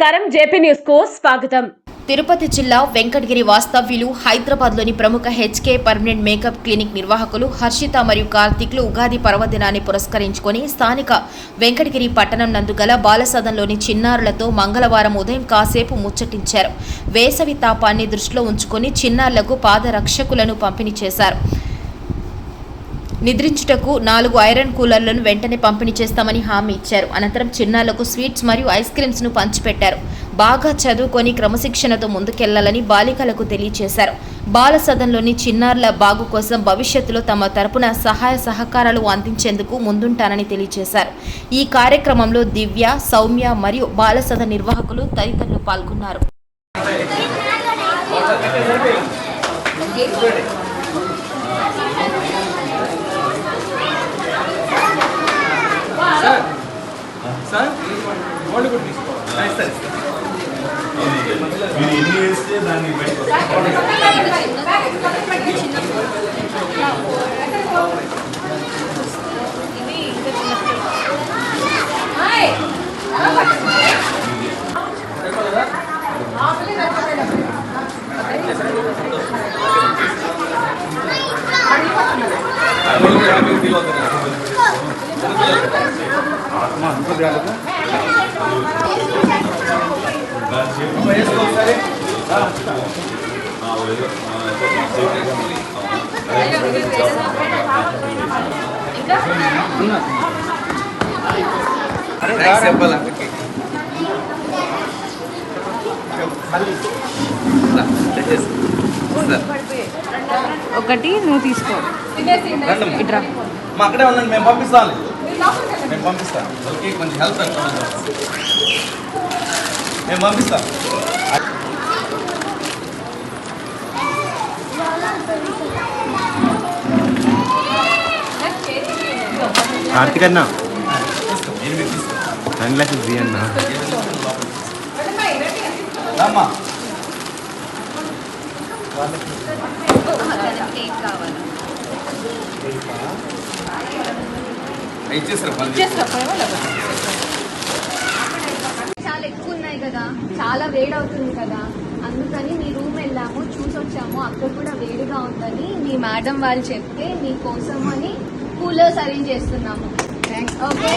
నమస్కారం. జేపీ న్యూస్కు స్వాగతం. తిరుపతి జిల్లా వెంకటగిరి వాస్తవ్యులు హైదరాబాద్లోని ప్రముఖ హెచ్కే పర్మనెంట్ మేకప్ క్లినిక్ నిర్వాహకులు హర్షిత మరియు కార్తిక్లు ఉగాది పర్వదినాన్ని పురస్కరించుకొని స్థానిక వెంకటగిరి పట్టణం నందు గల బాలసదన్లోని చిన్నారులతో మంగళవారం ఉదయం కాసేపు ముచ్చటించారు. వేసవి తాపాన్ని దృష్టిలో ఉంచుకొని చిన్నారులకు పాదరక్షకులను పంపిణీ చేశారు. నిద్రించుటకు నాలుగు ఐరన్ కూలర్లను వెంటనే పంపిణీ చేస్తామని హామీ ఇచ్చారు. అనంతరం చిన్నారులకు స్వీట్స్ మరియు ఐస్ క్రీమ్స్ను పంచిపెట్టారు. బాగా చదువుకొని క్రమశిక్షణతో ముందుకెళ్ళాలని బాలికలకు తెలియజేశారు బాల సదన్లోని చిన్నారుల బాగు కోసం భవిష్యత్తులో తమ తరపున సహాయ సహకారాలు అందించేందుకు ముందుంటానని తెలియజేశారు ఈ కార్యక్రమంలో దివ్య సౌమ్య మరియు బాల సదన్ నిర్వాహకులు తదితరులు పాల్గొన్నారు సార్ గోల్డ్ కూడా తీసుకో ఇస్తారు మీరు ఎన్ని వేస్తే దాన్ని బయటకు ఆత్మ అంత జాగ్రత్త ఒకసారి. ఒకటి నువ్వు తీసుకో. ఇట్రా. మా అక్కడే ఉండండి మేము పంపిస్తాను మేము పంపిస్తాం. వాళ్ళకి కొంచెం హెల్త్ మేము పంపిస్తాం. కార్తిక్ అన్న. గ్లాసెస్ తీ అన్న. చాలా ఎక్కువ ఉన్నాయి కదా. చాలా వేడి అవుతుంది కదా. అందుకని మీ రూమ్ వెళ్ళాము చూసి వచ్చాము అక్కడ కూడా వేడిగా ఉందని మీ మేడం వాళ్ళు చెప్తే మీ కోసం అని కూలర్స్ అరేంజ్ చేస్తున్నాము. ఓకే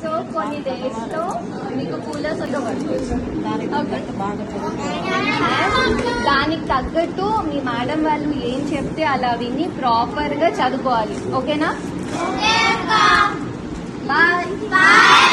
సో కొన్ని డేస్లో మీకు కూలర్స్ దానికి తగ్గట్టు మీ మేడం వాళ్ళు ఏం చెప్తే అలా విని ప్రాపర్గా చదువుకోవాలి. ఓకేనా బాయ్ బాయ్